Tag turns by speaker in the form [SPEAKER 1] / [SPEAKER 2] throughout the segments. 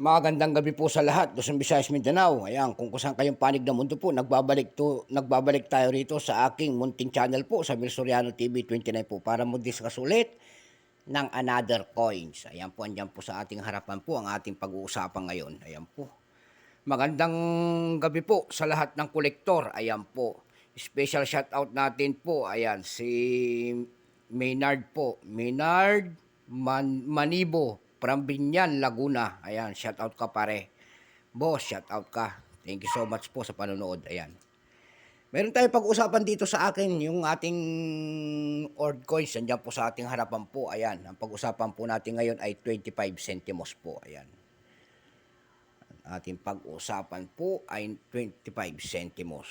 [SPEAKER 1] Magandang gabi po sa lahat, Luzon, Visayas, Mindanao. Ayan, kung kusang kayong panig ng mundo po, nagbabalik, to, nagbabalik tayo rito sa aking munting channel po, sa Mirsoriano TV 29 po, para mag-discuss ulit ng another coins. Ayan po, andyan po sa ating harapan po ang ating pag-uusapan ngayon. Ayan po. Magandang gabi po sa lahat ng kolektor. Ayan po. Special shoutout natin po. Ayan, si Maynard po. Maynard Man- Manibo from Laguna. Ayan, shoutout ka pare. Boss, shoutout ka. Thank you so much po sa panonood. Ayan. Meron tayong pag-usapan dito sa akin, yung ating ord coins, nandiyan po sa ating harapan po. Ayan, ang pag-usapan po natin ngayon ay 25 centimos po. Ayan. Ang ating pag-usapan po ay 25 centimos.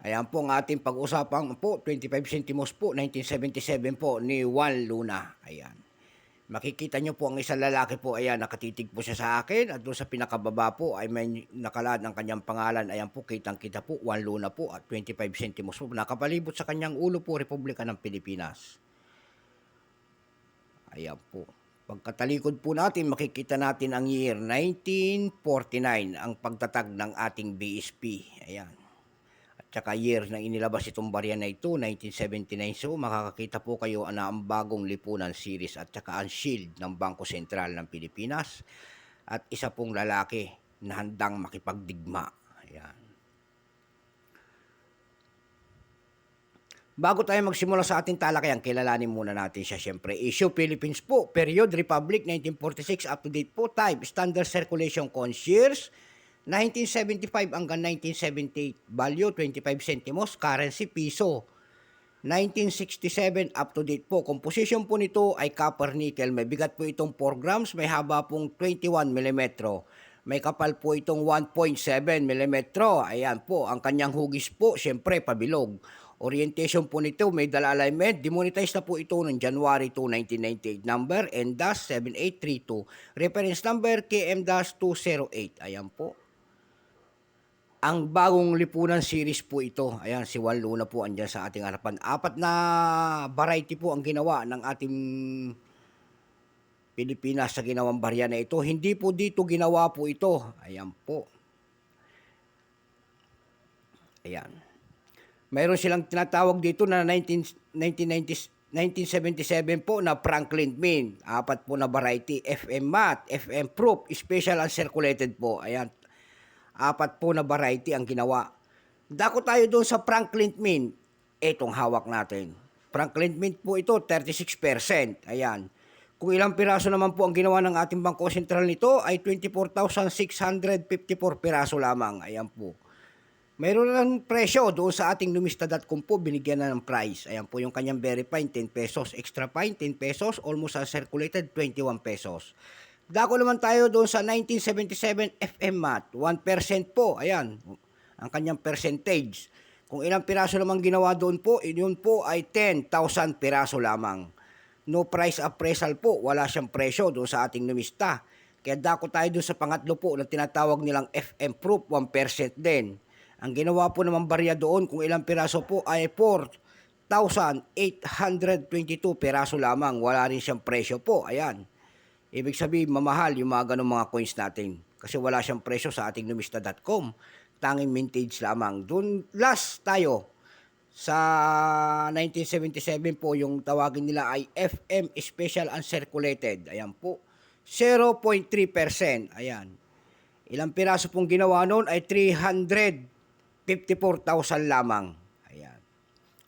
[SPEAKER 1] Ayan po ang ating pag-usapan po, 25 centimos po, 1977 po ni Juan Luna. Ayan. Makikita nyo po ang isang lalaki po, ayan, nakatitig po siya sa akin at doon sa pinakababa po ay may nakalad ang kanyang pangalan. Ayan po, kitang-kita po, Juan Luna po at 25 centimos po. Nakapalibot sa kanyang ulo po, Republika ng Pilipinas. Ayan po. Pagkatalikod po natin, makikita natin ang year 1949, ang pagtatag ng ating BSP. Ayan. At saka year na inilabas itong barya na ito, 1979. So, makakakita po kayo na ang bagong lipunan series at saka ang shield ng Bangko Sentral ng Pilipinas. At isa pong lalaki na handang makipagdigma. Ayan. Bago tayo magsimula sa ating talakayan, kilalanin muna natin siya siyempre. Issue Philippines po, period Republic 1946 up to date po, type standard circulation concierge 1975 hanggang 1978, value 25 centimos, currency piso. 1967 up to date po. Composition po nito ay copper nickel. May bigat po itong 4 grams, may haba pong 21 mm. May kapal po itong 1.7 mm. Ayan po, ang kanyang hugis po, syempre pabilog. Orientation po nito, may dala alignment. Demonetize na po ito noong January 2, 1998. Number N-7832. Reference number KM-208. Ayan po. Ang bagong lipunan series po ito. Ayan, si Juan Luna po andyan sa ating harapan. Apat na variety po ang ginawa ng ating Pilipinas sa ginawang barya na ito. Hindi po dito ginawa po ito. Ayan po. Ayan. Mayroon silang tinatawag dito na 19, 1990, 1977 po na Franklin Mint. Apat po na variety. FM Matte, FM Proof, Special Uncirculated po. Ayan. Apat po na variety ang ginawa. Dako tayo doon sa Franklin Mint. Itong hawak natin. Franklin Mint po ito, 36%. Ayan. Kung ilang piraso naman po ang ginawa ng ating Bangko Sentral nito ay 24,654 piraso lamang. Ayan po. Mayroon ng presyo doon sa ating numista.com po, binigyan na ng price. Ayan po yung kanyang very fine, 10 pesos. Extra fine, 10 pesos. Almost uncirculated, 21 pesos. Dako naman tayo doon sa 1977 FM Mat, 1% po. Ayan, ang kanyang percentage. Kung ilang piraso naman ginawa doon po, yun po ay 10,000 piraso lamang. No price appraisal po, wala siyang presyo doon sa ating numista. Kaya dako tayo doon sa pangatlo po na tinatawag nilang FM Proof, 1% din. Ang ginawa po naman barya doon kung ilang piraso po ay 4,822 piraso lamang. Wala rin siyang presyo po. Ayan. Ibig sabihin, mamahal yung mga ganong mga coins natin. Kasi wala siyang presyo sa ating numista.com. Tanging mintage lamang. Doon last tayo sa 1977 po yung tawagin nila ay FM Special Uncirculated. Ayan po. 0.3%. Ayan. Ilang piraso pong ginawa noon ay 354,000 lamang. Ayan.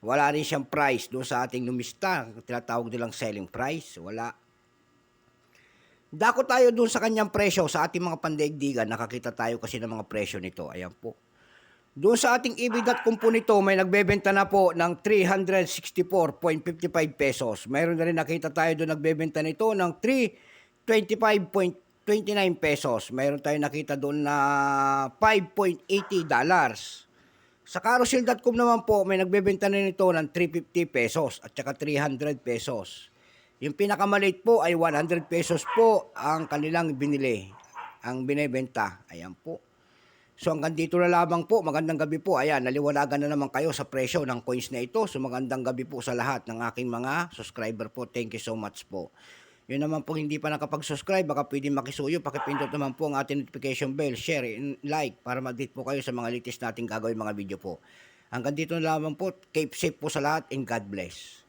[SPEAKER 1] Wala rin siyang price doon sa ating numista. Tinatawag nilang selling price. Wala. Dako tayo doon sa kanyang presyo sa ating mga pandaigdigan. Nakakita tayo kasi ng mga presyo nito. Ayan po. Doon sa ating ebay.com po nito, may nagbebenta na po ng 364.55 pesos. Mayroon na rin nakita tayo doon nagbebenta nito ng 325.29 pesos. Mayroon tayo nakita doon na 5.80 dollars. Sa carousel.com naman po, may nagbebenta na nito ng 350 pesos at saka 300 pesos. Yung pinakamaliit po ay 100 pesos po ang kanilang binili, ang binebenta. Ayan po. So hanggang dito na lamang po. Magandang gabi po. Ayan, naliwanagan na naman kayo sa presyo ng coins na ito. So magandang gabi po sa lahat ng aking mga subscriber po. Thank you so much po. Yun naman po hindi pa nakapag-subscribe, baka pwede makisuyo, pakipindot naman po ang ating notification bell, share, and like para mag-update po kayo sa mga latest nating gagawin mga video po. Hanggang dito na lamang po, keep safe po sa lahat and God bless.